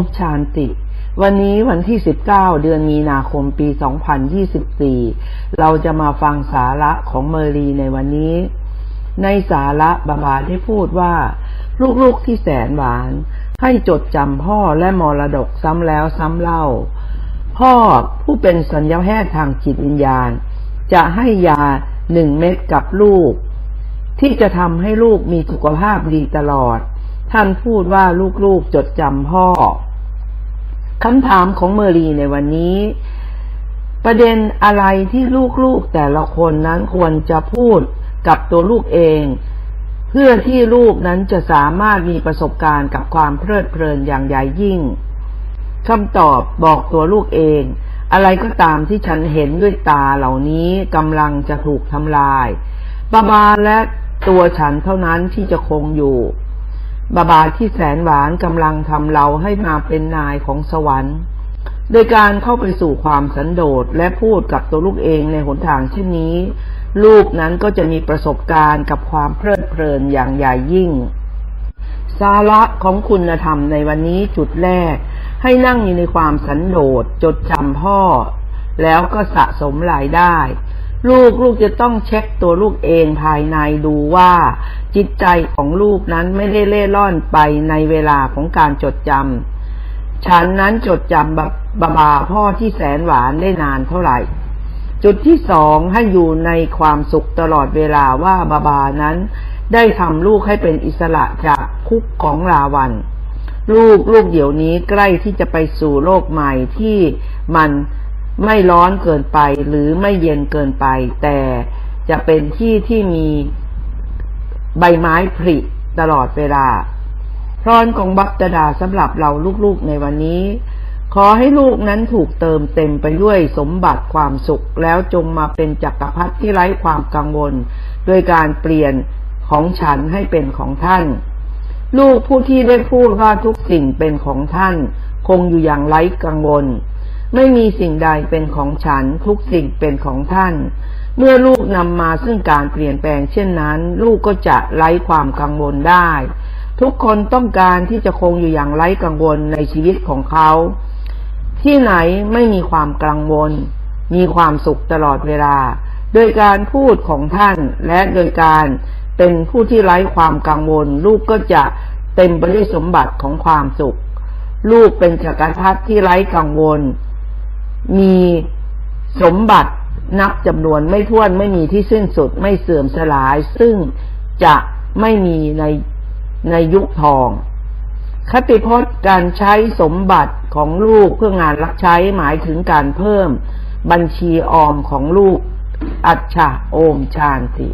มชานติ วันนี้วันที่ 19 เดือนมีนาคมปี 2024 เราจะมาฟังสาระของเมอรีในวันนี้ ในสาระบาบาได้พูดว่า ลูกๆที่แสนหวาน ให้จดจำพ่อและมรดกซ้ำแล้วซ้ำเล่า พ่อผู้เป็นสัญญาแพทย์ทางจิตวิญญาณ จะให้ยาหนึ่งเม็ดกับลูก ที่จะทำให้ลูกมีสุขภาพดีตลอด ท่านพูดว่าลูกๆจดจำพ่อคำถามของเมอรีในวันนี้ ประเด็นอะไรที่ลูกๆแต่ละคนนั้นควรจะพูดกับตัวลูกเอง เพื่อที่ลูกนั้นจะสามารถมีประสบการณ์กับความเพลิดเพลินอย่างใหญ่ยิ่งคำตอบบอกตัวลูกเอง อะไรก็ตามที่ฉันเห็นด้วยตาเหล่านี้กำลังจะถูกทำลายบาบาและตัวฉันเท่านั้นที่จะคงอยู่ บาบาที่แสนหวานกำลังทำเราให้มาเป็นนายของสวรรค์ โดยการเข้าไปสู่ความสันโดษและพูดกับตัวลูกเองในหนทางเช่นนี้ ลูกนั้นก็จะมีประสบการณ์กับความเพลิดเพลินอย่างใหญ่ยิ่ง สาระของคุณธรรมในวันนี้จุดแรก ให้นั่งอยู่ในความสันโดษจดจำพ่อ แล้วก็สะสมรายได้ ลูกลูกจะต้องเช็คตัวลูกเองภายในดูว่า จิตใจของลูกนั้นไม่ได้เล่ร่อนไปในเวลาของการจดจำฉันนั้นจดจำแบบาบาพ่อที่แสนหวานได้นานเท่าไหร่ จุดที่สองให้อยู่ในความสุขตลอดเวลาว่าบาบานั้น ได้ทำลูกให้เป็นอิสระจากคุกของราวันลูกลูกเดี๋ยวนี้ใกล้ที่จะไปสู่โลกใหม่ที่มัน ไม่ร้อนเกินไปหรือไม่เย็นเกินไป แต่จะเป็นที่ที่มีใบไม้ผลิตลอดเวลา พรของบัพตดาสำหรับเราลูกๆในวันนี้ ขอให้ลูกนั้นถูกเติมเต็มไปด้วยสมบัติความสุข แล้วจงมาเป็นจักรพรรดิที่ไร้ความกังวล โดยการเปลี่ยนของฉันให้เป็นของท่าน ลูกผู้ที่ได้พูดว่าทุกสิ่งเป็นของท่าน คงอยู่อย่างไร้กังวล ไม่มีสิ่งใดเป็นของฉันทุกสิ่งเป็นของท่าน เมื่อลูกนำมาซึ่งการเปลี่ยนแปลงเช่นนั้น ลูกก็จะไร้ความกังวลได้ ทุกคนต้องการที่จะคงอยู่อย่างไร้กังวลในชีวิตของเขา ที่ไหนไม่มีความกังวล มีความสุขตลอดเวลา โดยการพูดของท่านและโดยการเป็นผู้ที่ไร้ความกังวล ลูกก็จะเต็มไปด้วยสมบัติของความสุข ลูกเป็นจักรพรรดิที่ไร้กังวล มีสมบัตินับจำนวนไม่ถ้วนไม่มีที่สิ้นสุดไม่เสื่อมสลาย ซึ่งจะไม่มีในในยุคทอง คติพจน์การใช้สมบัติของลูกเพื่องานรับใช้หมายถึงการเพิ่มบัญชีออมของลูก อัจฉาโอมชานติ